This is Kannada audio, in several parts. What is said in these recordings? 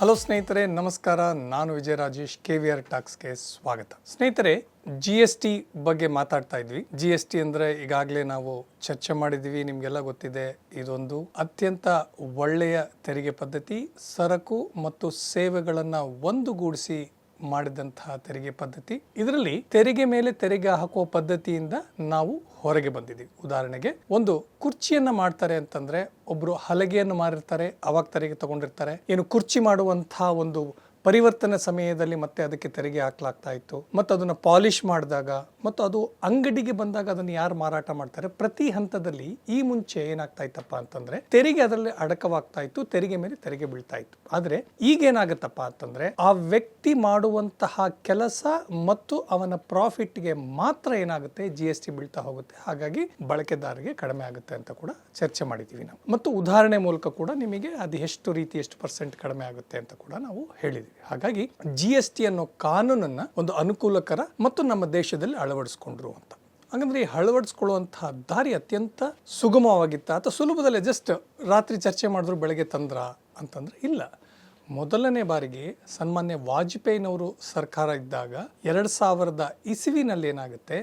ಹಲೋ ಸ್ನೇಹಿತರೆ, ನಮಸ್ಕಾರ. ನಾನು Vijaya Rajesh K V R ಟಾಕ್ಸ್ಗೆ ಸ್ವಾಗತ. ಸ್ನೇಹಿತರೆ ಜಿ ಎಸ್ ಟಿ ಬಗ್ಗೆ ಮಾತಾಡ್ತಾ ಇದ್ವಿ. ಜಿ ಎಸ್ ಟಿ ಅಂದರೆ ಈಗಾಗಲೇ ನಾವು ಚರ್ಚೆ ಮಾಡಿದ್ವಿ, ನಿಮಗೆಲ್ಲ ಗೊತ್ತಿದೆ. ಇದೊಂದು ಅತ್ಯಂತ ಒಳ್ಳೆಯ ತೆರಿಗೆ ಪದ್ಧತಿ. ಸರಕು ಮತ್ತು ಸೇವೆಗಳನ್ನು ಒಂದುಗೂಡಿಸಿ ಮಾಡಿದಂತಹ ತೆರಿಗೆ ಪದ್ಧತಿ. ಇದರಲ್ಲಿ ತೆರಿಗೆ ಮೇಲೆ ತೆರಿಗೆ ಹಾಕುವ ಪದ್ಧತಿಯಿಂದ ನಾವು ಹೊರಗೆ ಬಂದಿದ್ದೀವಿ. ಉದಾಹರಣೆಗೆ, ಒಂದು ಕುರ್ಚಿಯನ್ನ ಮಾಡ್ತಾರೆ ಅಂತಂದ್ರೆ, ಒಬ್ರು ಹಲಗೆಯನ್ನು ಮಾರಿರ್ತಾರೆ, ಅವಾಗ ತೆರಿಗೆ ತಗೊಂಡಿರ್ತಾರೆ. ಏನು ಕುರ್ಚಿ ಮಾಡುವಂತಹ ಒಂದು ಪರಿವರ್ತನೆ ಸಮಯದಲ್ಲಿ ಮತ್ತೆ ಅದಕ್ಕೆ ತೆರಿಗೆ ಹಾಕ್ಲಾಗ್ತಾ ಇತ್ತು. ಮತ್ತು ಅದನ್ನು ಪಾಲಿಷ್ ಮಾಡಿದಾಗ, ಮತ್ತು ಅದು ಅಂಗಡಿಗೆ ಬಂದಾಗ ಅದನ್ನು ಯಾರು ಮಾರಾಟ ಮಾಡ್ತಾರೆ? ಪ್ರತಿ ಹಂತದಲ್ಲಿ ಈ ಮುಂಚೆ ಏನಾಗ್ತಾ ಇತ್ತಪ್ಪ ಅಂತಂದ್ರೆ, ತೆರಿಗೆ ಅದರಲ್ಲಿ ಅಡಕವಾಗ್ತಾ ಇತ್ತು, ತೆರಿಗೆ ಮೇಲೆ ತೆರಿಗೆ ಬೀಳ್ತಾ ಇತ್ತು. ಆದ್ರೆ ಈಗ ಏನಾಗುತ್ತಪ್ಪ ಅಂತಂದ್ರೆ, ಆ ವ್ಯಕ್ತಿ ಮಾಡುವಂತಹ ಕೆಲಸ ಮತ್ತು ಅವನ ಪ್ರಾಫಿಟ್ಗೆ ಮಾತ್ರ ಏನಾಗುತ್ತೆ? ಜಿ ಎಸ್ ಟಿ ಬೀಳ್ತಾ ಹೋಗುತ್ತೆ. ಹಾಗಾಗಿ ಬಳಕೆದಾರರಿಗೆ ಕಡಿಮೆ ಆಗುತ್ತೆ ಅಂತ ಕೂಡ ಚರ್ಚೆ ಮಾಡಿದ್ದೀವಿ ನಾವು. ಮತ್ತು ಉದಾಹರಣೆ ಮೂಲಕ ಕೂಡ ನಿಮಗೆ ಅದು ಎಷ್ಟು ರೀತಿ ಎಷ್ಟು ಪರ್ಸೆಂಟ್ ಕಡಿಮೆ ಆಗುತ್ತೆ ಅಂತ ಕೂಡ ನಾವು ಹೇಳಿದ್ದೀವಿ ಹಾಗಾಗಿ ಜಿ ಎಸ್ ಟಿ ಅನ್ನೋ ಕಾನೂನನ್ನು ಒಂದು ಅನುಕೂಲಕರ ಮತ್ತು ನಮ್ಮ ದೇಶದಲ್ಲಿ ಅಳವಡಿಸ್ಕೊಂಡ್ರು ಅಂತ. ಹಾಗಂದ್ರೆ ಈ ಅಳವಡಿಸ್ಕೊಳ್ಳುವಂತಹ ದಾರಿ ಅತ್ಯಂತ ಸುಗಮವಾಗಿತ್ತ ಅಥವಾ ಸುಲಭದಲ್ಲೇ ಜಸ್ಟ್ ರಾತ್ರಿ ಚರ್ಚೆ ಮಾಡಿದ್ರು ಬೆಳಗ್ಗೆ ತಂದ್ರ ಅಂತಂದ್ರೆ ಇಲ್ಲ. ಮೊದಲನೇ ಬಾರಿಗೆ ಸನ್ಮಾನ್ಯ ವಾಜಪೇಯಿನವರು ಸರ್ಕಾರ ಇದ್ದಾಗ ಎರಡು ಸಾವಿರದ ಇಸುವಿನಲ್ಲಿ ಏನಾಗುತ್ತೆ?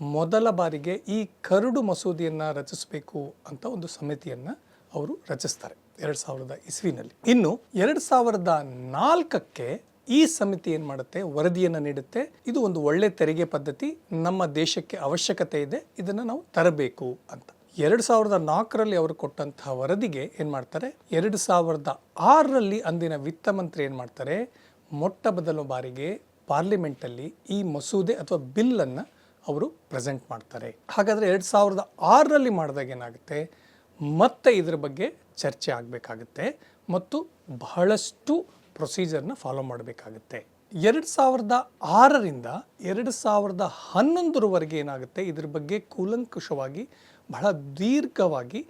ಮೊದಲ ಬಾರಿಗೆ ಈ ಕರಡು ಮಸೂದೆಯನ್ನು ರಚಿಸಬೇಕು ಅಂತ ಒಂದು ಸಮಿತಿಯನ್ನು ಅವರು ರಚಿಸ್ತಾರೆ. ಎರಡು ಸಾವಿರದ ಇಸ್ವಿನಲ್ಲಿ. ಇನ್ನು ಎರಡು ಸಾವಿರದ ನಾಲ್ಕಕ್ಕೆ ಈ ಸಮಿತಿ ಏನು ಮಾಡುತ್ತೆ? ವರದಿಯನ್ನು ನೀಡುತ್ತೆ. ಇದು ಒಂದು ಒಳ್ಳೆ ತೆರಿಗೆ ಪದ್ಧತಿ. ನಮ್ಮ ದೇಶಕ್ಕೆ ಅವಶ್ಯಕತೆ ಇದೆ. ಇದನ್ನು ನಾವು ತರಬೇಕು ಅಂತ. ಎರಡು ಸಾವಿರದ ನಾಲ್ಕರಲ್ಲಿ ಅವರು ಕೊಟ್ಟಂತಹ ವರದಿಗೆ ಏನು ಮಾಡ್ತಾರೆ? ಎರಡು ಸಾವಿರದ ಆರರಲ್ಲಿ ಅಂದಿನ ವಿತ್ತ ಮಂತ್ರಿ ಏನು ಮಾಡ್ತಾರೆ? ಮೊಟ್ಟ ಮೊದಲ ಬಾರಿಗೆ ಪಾರ್ಲಿಮೆಂಟಲ್ಲಿ ಈ ಮಸೂದೆ ಅಥವಾ ಬಿಲ್ಲನ್ನು ಅವರು ಪ್ರೆಸೆಂಟ್ ಮಾಡ್ತಾರೆ. ಹಾಗಾದರೆ ಎರಡು ಸಾವಿರದ ಆರರಲ್ಲಿ ಮಾಡಿದಾಗ ಏನಾಗುತ್ತೆ? ಮತ್ತೆ ಇದರ ಬಗ್ಗೆ ಚರ್ಚೆ ಆಗಬೇಕಾಗುತ್ತೆ ಮತ್ತು ಬಹಳಷ್ಟು ಪ್ರೊಸೀಜರ್ನ ಫಾಲೋ ಮಾಡಬೇಕಾಗುತ್ತೆ. ಎರಡು ಸಾವಿರದ ಆರರಿಂದ ಎರಡು ಸಾವಿರದ ಹನ್ನೊಂದರವರೆಗೆ ಏನಾಗುತ್ತೆ? ಇದ್ರ ಬಗ್ಗೆ ಕೂಲಂಕುಷವಾಗಿ, ಬಹಳ ದೀರ್ಘವಾಗಿ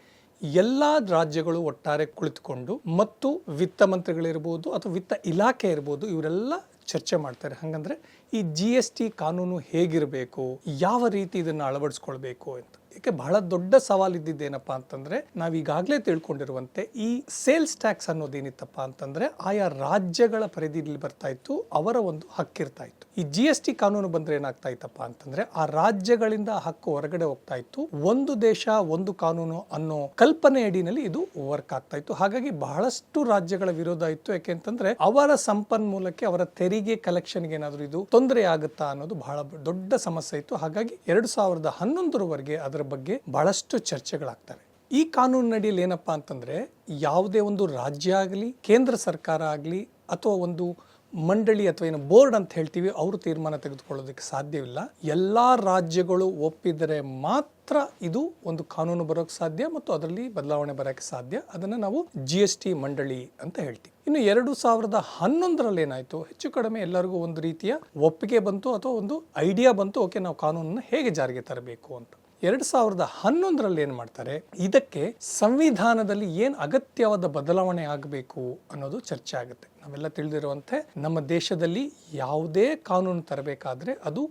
ಎಲ್ಲ ರಾಜ್ಯಗಳು ಒಟ್ಟಾರೆ ಕುಳಿತುಕೊಂಡು ಮತ್ತು ವಿತ್ತ ಮಂತ್ರಿಗಳಿರ್ಬೋದು ಅಥವಾ ವಿತ್ತ ಇಲಾಖೆ ಇರ್ಬೋದು, ಇವರೆಲ್ಲ ಚರ್ಚೆ ಮಾಡ್ತಾರೆ. ಹಾಗಂದ್ರೆ ಈ ಜಿ ಎಸ್ ಟಿ ಕಾನೂನು ಹೇಗಿರಬೇಕು? ಯಾವ ರೀತಿ ಇದನ್ನು ಅಳವಡಿಸ್ಕೊಳ್ಬೇಕು ಅಂತ. ಯಾಕೆ ಬಹಳ ದೊಡ್ಡ ಸವಾಲು ಇದ್ದಿದ್ದೇನಪ್ಪ ಅಂತಂದ್ರೆ, ನಾವು ಈಗಾಗಲೇ ತಿಳ್ಕೊಂಡಿರುವಂತೆ ಈ ಸೇಲ್ಸ್ ಟ್ಯಾಕ್ಸ್ ಅನ್ನೋದೇನಿತ್ತಪ್ಪ ಅಂತಂದ್ರೆ, ಆಯಾ ರಾಜ್ಯಗಳ ಪರಿಧಿಯಲ್ಲಿ ಬರ್ತಾ ಇತ್ತು, ಅವರ ಒಂದು ಹಕ್ಕಿರ್ತಾ ಇತ್ತು. ಈ ಜಿ ಎಸ್ ಟಿ ಕಾನೂನು ಬಂದ್ರೆ ಏನಾಗ್ತಾ ಇತ್ತಪ್ಪ ಅಂತಂದ್ರೆ, ಆ ರಾಜ್ಯಗಳಿಂದ ಹಕ್ಕು ಹೊರಗಡೆ ಹೋಗ್ತಾ ಇತ್ತು. ಒಂದು ದೇಶ, ಒಂದು ಕಾನೂನು ಅನ್ನೋ ಕಲ್ಪನೆ ಅಡಿನಲ್ಲಿ ಇದು ವರ್ಕ್ ಆಗ್ತಾ ಇತ್ತು. ಹಾಗಾಗಿ ಬಹಳಷ್ಟು ರಾಜ್ಯಗಳ ವಿರೋಧ ಇತ್ತು. ಯಾಕೆಂತಂದ್ರೆ ಅವರ ಸಂಪನ್ಮೂಲಕ್ಕೆ, ಅವರ ತೆರಿಗೆ ಕಲೆಕ್ಷನ್ಗೆ ಏನಾದರೂ ಇದು ತೊಂದರೆ ಆಗುತ್ತಾ ಅನ್ನೋದು ಬಹಳ ದೊಡ್ಡ ಸಮಸ್ಯೆ ಇತ್ತು. ಹಾಗಾಗಿ ಎರಡು ಸಾವಿರದ ಹನ್ನೊಂದರವರೆಗೆ ಅದರ ಬಗ್ಗೆ ಬಹಳಷ್ಟು ಚರ್ಚೆಗಳಾಗ್ತವೆ. ಈ ಕಾನೂನಿನಡಿಯಲ್ಲಿ ಏನಪ್ಪಾ ಅಂತಂದ್ರೆ, ಯಾವುದೇ ಒಂದು ರಾಜ್ಯ ಆಗಲಿ, ಕೇಂದ್ರ ಸರ್ಕಾರ ಆಗಲಿ, ಅಥವಾ ಒಂದು ಮಂಡಳಿ ಅಥವಾ ಏನು ಬೋರ್ಡ್ ಅಂತ ಹೇಳ್ತೀವಿ, ಅವರು ತೀರ್ಮಾನ ತೆಗೆದುಕೊಳ್ಳೋದಕ್ಕೆ ಸಾಧ್ಯವಿಲ್ಲ. ಎಲ್ಲ ರಾಜ್ಯಗಳು ಒಪ್ಪಿದರೆ ಮಾತ್ರ ಇದು ಒಂದು ಕಾನೂನು ಬರೋಕ್ಕೆ ಸಾಧ್ಯ ಮತ್ತು ಅದರಲ್ಲಿ ಬದಲಾವಣೆ ಬರೋಕ್ಕೆ ಸಾಧ್ಯ. ಅದನ್ನು ನಾವು ಜಿ ಎಸ್ ಟಿ ಮಂಡಳಿ ಅಂತ ಹೇಳ್ತೀವಿ. ಇನ್ನು ಎರಡು ಸಾವಿರದ ಹನ್ನೊಂದರಲ್ಲಿ ಏನಾಯಿತು? ಹೆಚ್ಚು ಕಡಿಮೆ ಎಲ್ಲರಿಗೂ ಒಂದು ರೀತಿಯ ಒಪ್ಪಿಗೆ ಬಂತು ಅಥವಾ ಒಂದು ಐಡಿಯಾ ಬಂತು. ಓಕೆ, ನಾವು ಕಾನೂನನ್ನು ಹೇಗೆ ಜಾರಿಗೆ ತರಬೇಕು ಅಂತ. ಎರಡು ಸಾವಿರದ ಹನ್ನೊಂದರಲ್ಲಿ ಏನು ಮಾಡ್ತಾರೆ? ಇದಕ್ಕೆ ಸಂವಿಧಾನದಲ್ಲಿ ಏನು ಅಗತ್ಯವಾದ ಬದಲಾವಣೆ ಆಗಬೇಕು ಅನ್ನೋದು ಚರ್ಚೆ ಆಗುತ್ತೆ. ನಾವೆಲ್ಲ ತಿಳಿದಿರುವಂತೆ ನಮ್ಮ ದೇಶದಲ್ಲಿ ಯಾವುದೇ ಕಾನೂನು ತರಬೇಕಾದ್ರೆ ಅದು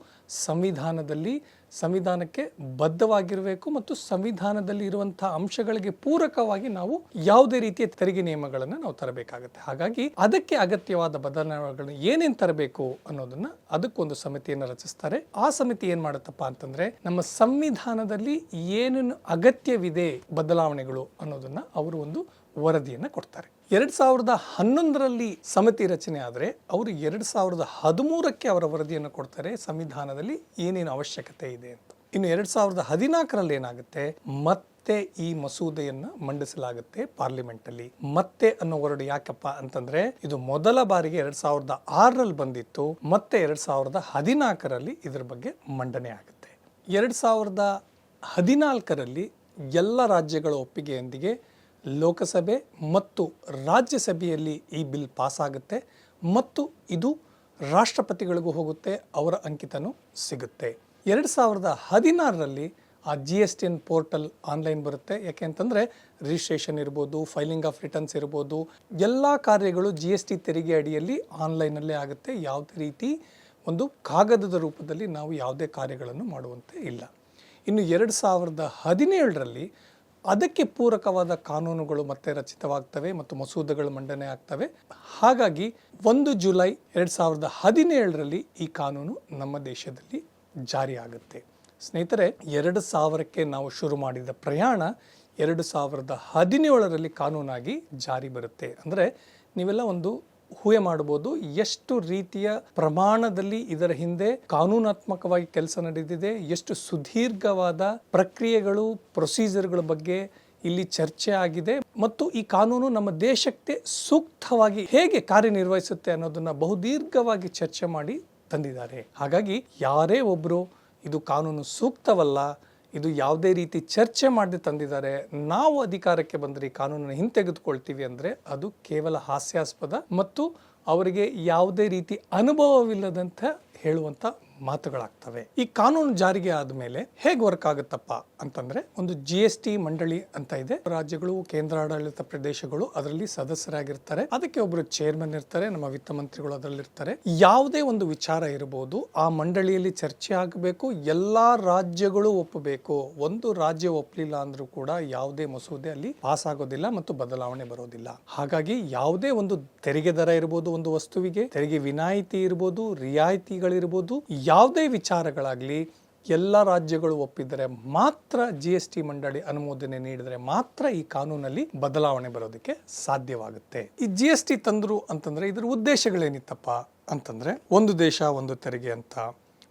ಸಂವಿಧಾನದಲ್ಲಿ ಸಂವಿಧಾನಕ್ಕೆ ಬದ್ಧವಾಗಿರಬೇಕು ಮತ್ತು ಸಂವಿಧಾನದಲ್ಲಿ ಇರುವಂತಹ ಅಂಶಗಳಿಗೆ ಪೂರಕವಾಗಿ ನಾವು ಯಾವುದೇ ರೀತಿಯ ತೆರಿಗೆ ನಿಯಮಗಳನ್ನು ನಾವು ತರಬೇಕಾಗುತ್ತೆ. ಹಾಗಾಗಿ ಅದಕ್ಕೆ ಅಗತ್ಯವಾದ ಬದಲಾವಣೆಗಳನ್ನು ಏನೇನು ತರಬೇಕು ಅನ್ನೋದನ್ನ ಅದಕ್ಕೊಂದು ಸಮಿತಿಯನ್ನು ರಚಿಸ್ತಾರೆ. ಆ ಸಮಿತಿ ಏನ್ ಮಾಡುತ್ತಪ್ಪ ಅಂತಂದ್ರೆ ನಮ್ಮ ಸಂವಿಧಾನದಲ್ಲಿ ಏನೇನು ಅಗತ್ಯವಿದೆ ಬದಲಾವಣೆಗಳು ಅನ್ನೋದನ್ನ ಅವರು ಒಂದು ವರದಿಯನ್ನು ಕೊಡ್ತಾರೆ. ಎರಡು ಸಾವಿರದ ಹನ್ನೊಂದರಲ್ಲಿ ಸಮಿತಿ ರಚನೆ ಆದರೆ ಅವರು ಎರಡು ಸಾವಿರದ ಹದಿಮೂರಕ್ಕೆ ಅವರ ವರದಿಯನ್ನು ಕೊಡ್ತಾರೆ. ಸಂವಿಧಾನದಲ್ಲಿ ಏನೇನು ಅವಶ್ಯಕತೆ ಇದೆ ಅಂತ. ಇನ್ನು ಎರಡು ಸಾವಿರದ ಹದಿನಾಲ್ಕರಲ್ಲಿ ಏನಾಗುತ್ತೆ? ಮತ್ತೆ ಈ ಮಸೂದೆಯನ್ನು ಮಂಡಿಸಲಾಗುತ್ತೆ ಪಾರ್ಲಿಮೆಂಟ್ ಅಲ್ಲಿ ಮತ್ತೆ ಅನ್ನೋ ವರ್ಡ್ ಯಾಕಪ್ಪ ಅಂತಂದ್ರೆ ಇದು ಮೊದಲ ಬಾರಿಗೆ ಎರಡ್ ಸಾವಿರದ ಆರರಲ್ಲಿ ಬಂದಿತ್ತು. ಮತ್ತೆ ಎರಡ್ ಸಾವಿರದ ಹದಿನಾಲ್ಕರಲ್ಲಿ ಇದ್ರ ಬಗ್ಗೆ ಮಂಡನೆ ಆಗುತ್ತೆ. ಎರಡ್ ಸಾವಿರದ ಹದಿನಾಲ್ಕರಲ್ಲಿ ಎಲ್ಲ ರಾಜ್ಯಗಳ ಒಪ್ಪಿಗೆಯೊಂದಿಗೆ ಲೋಕಸಭೆ ಮತ್ತು ರಾಜ್ಯಸಭೆಯಲ್ಲಿ ಈ ಬಿಲ್ ಪಾಸ್ ಆಗುತ್ತೆ ಮತ್ತು ಇದು ರಾಷ್ಟ್ರಪತಿಗಳಿಗೂ ಹೋಗುತ್ತೆ, ಅವರ ಅಂಕಿತನೂ ಸಿಗುತ್ತೆ. ಎರಡು ಸಾವಿರದ ಹದಿನಾರರಲ್ಲಿ ಆ G S T N portal online ಬರುತ್ತೆ. ಯಾಕೆ ಅಂತಂದರೆ ರಿಜಿಸ್ಟ್ರೇಷನ್ ಇರ್ಬೋದು ಫೈಲಿಂಗ್ ಆಫ್ ರಿಟರ್ನ್ಸ್ ಇರ್ಬೋದು, ಎಲ್ಲ ಕಾರ್ಯಗಳು ಜಿ ಎಸ್ ಟಿ ತೆರಿಗೆ ಅಡಿಯಲ್ಲಿ ಆನ್ಲೈನಲ್ಲೇ ಆಗುತ್ತೆ. ಯಾವುದೇ ರೀತಿ ಒಂದು ಕಾಗದದ ರೂಪದಲ್ಲಿ ನಾವು ಯಾವುದೇ ಕಾರ್ಯಗಳನ್ನು ಮಾಡುವಂತೆ ಇಲ್ಲ. ಇನ್ನು ಎರಡು ಸಾವಿರದ ಹದಿನೇಳರಲ್ಲಿ ಅದಕ್ಕೆ ಪೂರಕವಾದ ಕಾನೂನುಗಳು ಮತ್ತೆ ರಚಿತವಾಗ್ತವೆ ಮತ್ತು ಮಸೂದೆಗಳು ಮಂಡನೆ ಆಗ್ತವೆ. ಹಾಗಾಗಿ ಒಂದು ಜುಲೈ ಎರಡು ಸಾವಿರದ ಹದಿನೇಳರಲ್ಲಿ ಈ ಕಾನೂನು ನಮ್ಮ ದೇಶದಲ್ಲಿ ಜಾರಿಯಾಗುತ್ತೆ ಸ್ನೇಹಿತರೆ, ಎರಡು ಸಾವಿರಕ್ಕೆ ನಾವು ಶುರು ಮಾಡಿದ ಪ್ರಯಾಣ ಎರಡು ಸಾವಿರದ ಹದಿನೇಳರಲ್ಲಿ ಕಾನೂನಾಗಿ ಜಾರಿ ಬರುತ್ತೆ. ಅಂದರೆ ನೀವೆಲ್ಲ ಒಂದು ಊಹೆ ಮಾಡಬಹುದು, ಎಷ್ಟು ರೀತಿಯ ಪ್ರಮಾಣದಲ್ಲಿ ಇದರ ಹಿಂದೆ ಕಾನೂನಾತ್ಮಕವಾಗಿ ಕೆಲಸ ನಡೆದಿದೆ ಎಷ್ಟು ಸುದೀರ್ಘವಾದ ಪ್ರಕ್ರಿಯೆಗಳು ಪ್ರೊಸೀಜರ್ಗಳ ಬಗ್ಗೆ ಇಲ್ಲಿ ಚರ್ಚೆ ಆಗಿದೆ, ಮತ್ತು ಈ ಕಾನೂನು ನಮ್ಮ ದೇಶಕ್ಕೆ ಸೂಕ್ತವಾಗಿ ಹೇಗೆ ಕಾರ್ಯನಿರ್ವಹಿಸುತ್ತೆ ಅನ್ನೋದನ್ನ ಬಹುದೀರ್ಘವಾಗಿ ಚರ್ಚೆ ಮಾಡಿ ತಂದಿದ್ದಾರೆ. ಹಾಗಾಗಿ ಯಾರೇ ಒಬ್ಬರು ಇದು ಕಾನೂನು ಸೂಕ್ತವಲ್ಲ ಇದು ಯಾವುದೇ ರೀತಿ ಚರ್ಚೆ ಮಾಡದೆ ತಂದಿದ್ದಾರೆ, ನಾವು ಅಧಿಕಾರಕ್ಕೆ ಬಂದರೆ ಈ ಕಾನೂನನ್ನು ಹಿಂತೆಗೆದುಕೊಳ್ತೀವಿ ಅಂದರೆ ಅದು ಕೇವಲ ಹಾಸ್ಯಾಸ್ಪದ ಮತ್ತು ಅವರಿಗೆ ಯಾವುದೇ ರೀತಿ ಅನುಭವವಿಲ್ಲದಂತ ಹೇಳುವಂತ ಮಾತುಗಳಾಗ್ತವೆ. ಈ ಕಾನೂನು ಜಾರಿಗೆ ಆದಮೇಲೆ ಹೇಗೆ ವರ್ಕ್ ಆಗುತ್ತಪ್ಪ ಅಂತಂದ್ರೆ ಒಂದು ಜಿ ಎಸ್ ಟಿ ಮಂಡಳಿ ಅಂತ ಇದೆ. ರಾಜ್ಯಗಳು, ಕೇಂದ್ರಾಡಳಿತ ಪ್ರದೇಶಗಳು ಅದರಲ್ಲಿ ಸದಸ್ಯರಾಗಿರ್ತಾರೆ. ಅದಕ್ಕೆ ಒಬ್ಬರು ಚೇರ್ಮನ್ ಇರ್ತಾರೆ, ನಮ್ಮ ವಿತ್ತ ಮಂತ್ರಿಗಳು ಅದರಲ್ಲಿರ್ತಾರೆ. ಯಾವುದೇ ಒಂದು ವಿಚಾರ ಇರಬಹುದು ಆ ಮಂಡಳಿಯಲ್ಲಿ ಚರ್ಚೆ ಆಗಬೇಕು, ಎಲ್ಲಾ ರಾಜ್ಯಗಳು ಒಪ್ಪಬೇಕು, ಒಂದು ರಾಜ್ಯ ಒಪ್ಪಲಿಲ್ಲ ಅಂದ್ರೂ ಕೂಡ ಯಾವುದೇ ಮಸೂದೆ ಅಲ್ಲಿ ಪಾಸ್ ಆಗೋದಿಲ್ಲ ಮತ್ತು ಬದಲಾವಣೆ ಬರೋದಿಲ್ಲ. ಹಾಗಾಗಿ ಯಾವುದೇ ಒಂದು ತೆರಿಗೆ ದರ ಇರಬಹುದು ಒಂದು ವಸ್ತುವಿಗೆ, ತೆರಿಗೆ ವಿನಾಯಿತಿ ಇರಬಹುದು ರಿಯಾಯಿತಿಗಳಿರ್ಬೋದು ಯಾವುದೇ ವಿಚಾರಗಳಾಗಲಿ ಎಲ್ಲ ರಾಜ್ಯಗಳು ಒಪ್ಪಿದರೆ ಮಾತ್ರ ಜಿ ಎಸ್ ಟಿ ಮಂಡಳಿ ಅನುಮೋದನೆ ನೀಡಿದರೆ ಮಾತ್ರ ಈ ಕಾನೂನಲ್ಲಿ ಬದಲಾವಣೆ ಬರೋದಕ್ಕೆ ಸಾಧ್ಯವಾಗುತ್ತೆ. ಈ ಜಿ ಎಸ್ ಟಿ ತಂದ್ರು ಅಂತಂದ್ರೆ ಇದರ ಉದ್ದೇಶಗಳೇನಿತ್ತಪ್ಪ ಅಂತಂದ್ರೆ ಒಂದು ದೇಶ, ಒಂದು ತೆರಿಗೆ ಅಂತ.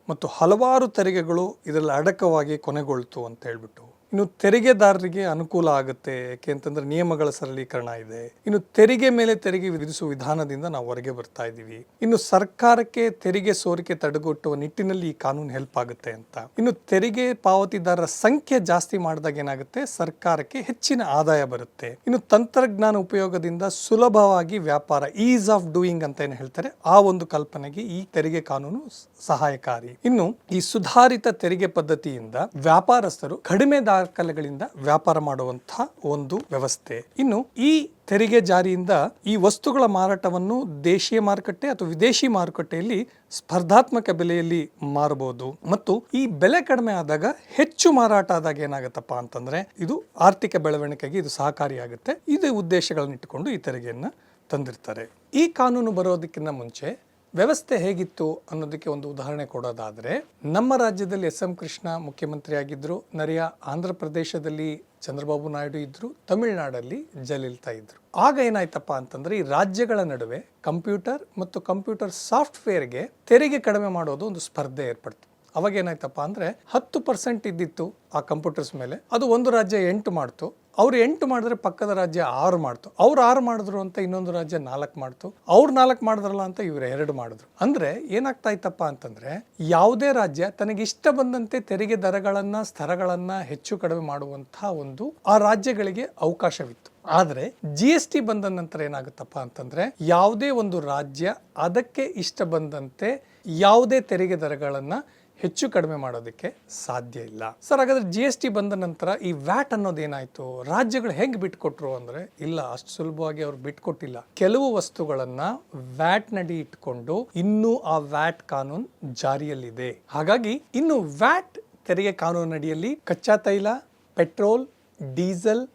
ಮತ್ತು ಹಲವಾರು ತೆರಿಗೆಗಳು ಇದರಲ್ಲಿ ಅಡಕವಾಗಿ ಕೊನೆಗೊಳ್ತು ಅಂತ ಹೇಳ್ಬಿಟ್ಟು ಇನ್ನು ತೆರಿಗೆದಾರರಿಗೆ ಅನುಕೂಲ ಆಗುತ್ತೆ. ಯಾಕೆ ಅಂತಂದ್ರೆ ನಿಯಮಗಳ ಸರಳೀಕರಣ ಇದೆ. ಇನ್ನು ತೆರಿಗೆ ಮೇಲೆ ತೆರಿಗೆ ವಿಧಿಸುವ ವಿಧಾನದಿಂದ ನಾವು ಹೊರಗೆ ಬರ್ತಾ ಇದ್ದೀವಿ. ಇನ್ನು ಸರ್ಕಾರಕ್ಕೆ ತೆರಿಗೆ ಸೋರಿಕೆ ತಡೆಗಟ್ಟುವ ನಿಟ್ಟಿನಲ್ಲಿ ಈ ಕಾನೂನು ಹೆಲ್ಪ್ ಆಗುತ್ತೆ ಅಂತ. ಇನ್ನು ತೆರಿಗೆ ಪಾವತಿದಾರರ ಸಂಖ್ಯೆ ಜಾಸ್ತಿ ಮಾಡಿದಾಗ ಏನಾಗುತ್ತೆ? ಸರ್ಕಾರಕ್ಕೆ ಹೆಚ್ಚಿನ ಆದಾಯ ಬರುತ್ತೆ. ಇನ್ನು ತಂತ್ರಜ್ಞಾನ ಉಪಯೋಗದಿಂದ ಸುಲಭವಾಗಿ ವ್ಯಾಪಾರ ಈಸ್ ಆಫ್ ಡೂಯಿಂಗ್ ಅಂತ ಏನು ಹೇಳ್ತಾರೆ? ಆ ಒಂದು ಕಲ್ಪನೆಗೆ ಈ ತೆರಿಗೆ ಕಾನೂನು ಸಹಾಯಕಾರಿ. ಇನ್ನು ಈ ಸುಧಾರಿತ ತೆರಿಗೆ ಪದ್ಧತಿಯಿಂದ ವ್ಯಾಪಾರಸ್ಥರು ಕಡಿಮೆ ದಾಖಲೆಗಳಿಂದ ವ್ಯಾಪಾರ ಮಾಡುವಂತಹ ಒಂದು ವ್ಯವಸ್ಥೆ. ಇನ್ನು ಈ ತೆರಿಗೆ ಜಾರಿಯಿಂದ ಈ ವಸ್ತುಗಳ ಮಾರಾಟವನ್ನು ದೇಶೀಯ ಮಾರುಕಟ್ಟೆ ಅಥವಾ ವಿದೇಶಿ ಮಾರುಕಟ್ಟೆಯಲ್ಲಿ ಸ್ಪರ್ಧಾತ್ಮಕ ಬೆಲೆಯಲ್ಲಿ ಮಾರಬಹುದು. ಮತ್ತು ಈ ಬೆಲೆ ಕಡಿಮೆ ಆದಾಗ ಹೆಚ್ಚು ಮಾರಾಟ ಆದಾಗ ಏನಾಗುತ್ತಪ್ಪ ಅಂತಂದ್ರೆ ಇದು ಆರ್ಥಿಕ ಬೆಳವಣಿಗೆಗೆ ಇದು ಸಹಕಾರಿಯಾಗುತ್ತೆ. ಇದು ಉದ್ದೇಶಗಳನ್ನಿಟ್ಟುಕೊಂಡು ಈ ತೆರಿಗೆಯನ್ನ ತಂದಿರ್ತಾರೆ. ಈ ಕಾನೂನು ಬರೋದಕ್ಕಿಂತ ಮುಂಚೆ ವ್ಯವಸ್ಥೆ ಹೇಗಿತ್ತು ಅನ್ನೋದಕ್ಕೆ ಒಂದು ಉದಾಹರಣೆ ಕೊಡೋದಾದರೆ, ನಮ್ಮ ರಾಜ್ಯದಲ್ಲಿ ಎಸ್ ಎಂ ಕೃಷ್ಣ ಮುಖ್ಯಮಂತ್ರಿಯಾಗಿದ್ದರು ನರಿಯ ಆಂಧ್ರ ಪ್ರದೇಶದಲ್ಲಿ ಚಂದ್ರಬಾಬು ನಾಯ್ಡು ಇದ್ದರು ತಮಿಳುನಾಡಲ್ಲಿ ಜಯಲಲಿತಾ ಇದ್ದರು ಆಗ ಏನಾಯ್ತಪ್ಪ ಅಂತಂದರೆ, ಈ ರಾಜ್ಯಗಳ ನಡುವೆ ಕಂಪ್ಯೂಟರ್ ಮತ್ತು ಕಂಪ್ಯೂಟರ್ ಸಾಫ್ಟ್ವೇರ್ಗೆ ತೆರಿಗೆ ಕಡಿಮೆ ಮಾಡೋದು ಒಂದು ಸ್ಪರ್ಧೆ ಏರ್ಪಡ್ತು. ಅವಾಗ ಏನಾಯ್ತಪ್ಪ ಅಂದರೆ, ಹತ್ತು ಪರ್ಸೆಂಟ್ ಇದ್ದಿತ್ತು ಆ ಕಂಪ್ಯೂಟರ್ಸ್ ಮೇಲೆ, ಅದು ಒಂದು ರಾಜ್ಯ ಎಂಟು ಮಾಡ್ತು. ಅವ್ರು ಎಂಟು ಮಾಡಿದ್ರೆ ಪಕ್ಕದ ರಾಜ್ಯ ಆರು ಮಾಡ್ತು. ಅವ್ರು ಆರು ಮಾಡಿದ್ರು ಅಂತ ಇನ್ನೊಂದು ರಾಜ್ಯ ನಾಲ್ಕು ಮಾಡ್ತು. ಅವ್ರು ನಾಲ್ಕು ಮಾಡಿದ್ರಲ್ಲ ಅಂತ ಇವ್ರು ಎರಡು ಮಾಡಿದ್ರು. ಅಂದ್ರೆ ಏನಾಗ್ತಾ ಇತ್ತಪ್ಪ ಅಂತಂದ್ರೆ ಯಾವುದೇ ರಾಜ್ಯ ತನಗಿಷ್ಟ ಬಂದಂತೆ ತೆರಿಗೆ ದರಗಳನ್ನು ಸ್ತರಗಳನ್ನು ಹೆಚ್ಚು ಕಡಿಮೆ ಮಾಡುವಂತಹ ಒಂದು ಆ ರಾಜ್ಯಗಳಿಗೆ ಅವಕಾಶವಿತ್ತು. ಆದ್ರೆ ಜಿ ಎಸ್ ಟಿ ಬಂದ ನಂತರ ಏನಾಗುತ್ತಪ್ಪ ಅಂತಂದ್ರೆ ಯಾವುದೇ ಒಂದು ರಾಜ್ಯ ಅದಕ್ಕೆ ಇಷ್ಟ ಬಂದಂತೆ ಯಾವುದೇ ತೆರಿಗೆ ದರಗಳನ್ನ ಹೆಚ್ಚು ಕಡಿಮೆ ಮಾಡೋದಕ್ಕೆ ಸಾಧ್ಯ ಇಲ್ಲ. ಸರ್, ಹಾಗಾದ್ರೆ ಜಿ ಎಸ್ ಟಿ ಬಂದ ನಂತರ ಈ ವ್ಯಾಟ್ ಅನ್ನೋದು ಏನಾಯ್ತು? ರಾಜ್ಯಗಳು ಹೆಂಗೆ ಬಿಟ್ಕೊಟ್ರು ಅಂದ್ರೆ, ಇಲ್ಲ, ಅಷ್ಟು ಸುಲಭವಾಗಿ ಅವ್ರು ಬಿಟ್ಕೊಟ್ಟಿಲ್ಲ. ಕೆಲವು ವಸ್ತುಗಳನ್ನ ವ್ಯಾಟ್ ನಡಿ ಇಟ್ಕೊಂಡು ಇನ್ನೂ ಆ ವ್ಯಾಟ್ ಕಾನೂನು ಜಾರಿಯಲ್ಲಿದೆ. ಹಾಗಾಗಿ ಇನ್ನು ವ್ಯಾಟ್ ತೆರಿಗೆ ಕಾನೂನಡಿಯಲ್ಲಿ ಕಚ್ಚಾ ತೈಲ, ಪೆಟ್ರೋಲ್, ಡೀಸೆಲ್,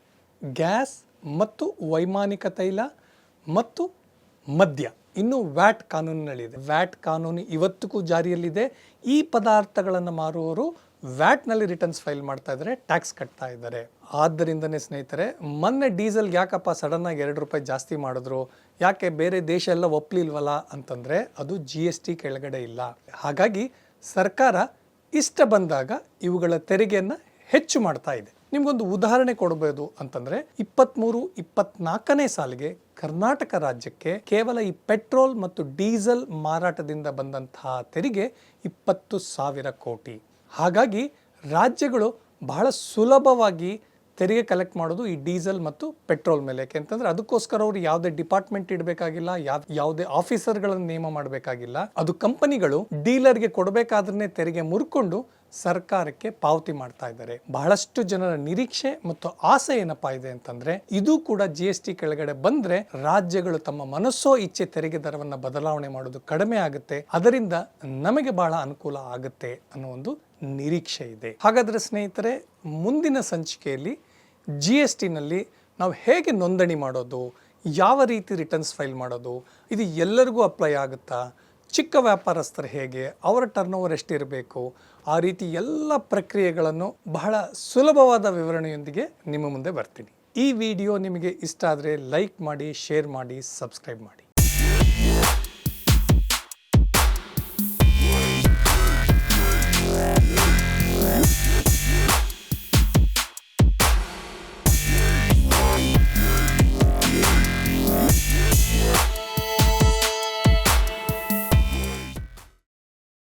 ಗ್ಯಾಸ್ ಮತ್ತು ವೈಮಾನಿಕ ತೈಲ ಮತ್ತು ಮದ್ಯ. ಇನ್ನು ವ್ಯಾಟ್ ಕಾನೂನಿನಲ್ಲಿದೆ. ವ್ಯಾಟ್ ಕಾನೂನು ಇವತ್ತಿಗೂ ಜಾರಿಯಲ್ಲಿದೆ. ಈ ಪದಾರ್ಥಗಳನ್ನು ಮಾರುವವರು ವ್ಯಾಟ್ನಲ್ಲಿ ರಿಟರ್ನ್ಸ್ ಫೈಲ್ ಮಾಡ್ತಾ ಇದ್ದಾರೆ, ಟ್ಯಾಕ್ಸ್ ಕಟ್ತಾ ಇದ್ದಾರೆ. ಆದ್ದರಿಂದನೇ ಸ್ನೇಹಿತರೆ, ಮೊನ್ನೆ ಡೀಸೆಲ್ ಯಾಕಪ್ಪ ಸಡನ್ನಾಗಿ ಎರಡು ರೂಪಾಯಿ ಜಾಸ್ತಿ ಮಾಡಿದ್ರು? ಯಾಕೆ ಬೇರೆ ದೇಶ ಎಲ್ಲ ಒಪ್ಲಿಲ್ವಲ್ಲ ಅಂತಂದರೆ ಅದು ಜಿ ಎಸ್ ಟಿ ಕೆಳಗಡೆ ಇಲ್ಲ. ಹಾಗಾಗಿ ಸರ್ಕಾರ ಇಷ್ಟ ಬಂದಾಗ ಇವುಗಳ ತೆರಿಗೆಯನ್ನು ಹೆಚ್ಚು ಮಾಡ್ತಾ ಇದೆ. ನಿಮ್ಗೊಂದು ಉದಾಹರಣೆ ಕೊಡಬಹುದು ಅಂತಂದ್ರೆ ಇಪ್ಪತ್ಮೂರು, ಇಪ್ಪತ್ನಾಲ್ಕನೇ ಸಾಲಿಗೆ ಕರ್ನಾಟಕ ರಾಜ್ಯಕ್ಕೆ ಕೇವಲ ಈ ಪೆಟ್ರೋಲ್ ಮತ್ತು ಡೀಸೆಲ್ ಮಾರಾಟದಿಂದ ಬಂದಂತಹ ತೆರಿಗೆ ಇಪ್ಪತ್ತು ಸಾವಿರ ಕೋಟಿ. ಹಾಗಾಗಿ ರಾಜ್ಯಗಳು ಬಹಳ ಸುಲಭವಾಗಿ ತೆರಿಗೆ ಕಲೆಕ್ಟ್ ಮಾಡೋದು ಈ ಡೀಸೆಲ್ ಮತ್ತು ಪೆಟ್ರೋಲ್ ಮೇಲೆ. ಯಾಕೆಂತಂದ್ರೆ ಅದಕ್ಕೋಸ್ಕರ ಅವರು ಯಾವುದೇ ಡಿಪಾರ್ಟ್ಮೆಂಟ್ ಇಡಬೇಕಾಗಿಲ್ಲ ಯಾವುದೇ ಆಫೀಸರ್ಗಳನ್ನು ನೇಮ ಮಾಡಬೇಕಾಗಿಲ್ಲ. ಅದು ಕಂಪನಿಗಳು ಡೀಲರ್ಗೆ ಕೊಡಬೇಕಾದ್ರೆ ತೆರಿಗೆ ಮುರ್ಕೊಂಡು ಸರ್ಕಾರಕ್ಕೆ ಪಾವತಿ ಮಾಡ್ತಾ ಇದ್ದಾರೆ. ಬಹಳಷ್ಟು ಜನರ ನಿರೀಕ್ಷೆ ಮತ್ತು ಆಸೆ ಏನಪ್ಪಾ ಇದೆ ಅಂತಂದ್ರೆ, ಇದು ಕೂಡ ಜಿ ಎಸ್ ಟಿ ಕೆಳಗಡೆ ಬಂದ್ರೆ ರಾಜ್ಯಗಳು ತಮ್ಮ ಮನಸ್ಸೋ ಇಚ್ಛೆ ತೆರಿಗೆ ದರವನ್ನ ಬದಲಾವಣೆ ಮಾಡೋದು ಕಡಿಮೆ ಆಗುತ್ತೆ. ಅದರಿಂದ ನಮಗೆ ಬಹಳ ಅನುಕೂಲ ಆಗುತ್ತೆ ಅನ್ನೋ ಒಂದು ನಿರೀಕ್ಷೆ ಇದೆ. ಹಾಗಾದ್ರೆ ಸ್ನೇಹಿತರೆ, ಮುಂದಿನ ಸಂಚಿಕೆಯಲ್ಲಿ ಜಿ ಎಸ್ ಟಿನಲ್ಲಿ ನಾವು ಹೇಗೆ ನೋಂದಣಿ ಮಾಡೋದು? ಯಾವ ರೀತಿ ರಿಟರ್ನ್ಸ್ ಫೈಲ್ ಮಾಡೋದು? ಇದು ಎಲ್ಲರಿಗೂ ಅಪ್ಲೈ ಆಗುತ್ತಾ? ಚಿಕ್ಕ ವ್ಯಾಪಾರಸ್ಥರು ಹೇಗೆ? ಅವರ ಟರ್ನ್ ಓವರ್ ಎಷ್ಟಿರಬೇಕು ಆ ರೀತಿ ಎಲ್ಲ ಪ್ರಕ್ರಿಯೆಗಳನ್ನು ಬಹಳ ಸುಲಭವಾದ ವಿವರಣೆಯೊಂದಿಗೆ ನಿಮ್ಮ ಮುಂದೆ ಬರ್ತೀನಿ. ಈ ವಿಡಿಯೋ ನಿಮಗೆ ಇಷ್ಟ ಆದರೆ ಲೈಕ್ ಮಾಡಿ ಶೇರ್ ಮಾಡಿ ಸಬ್ಸ್ಕ್ರೈಬ್ ಮಾಡಿ.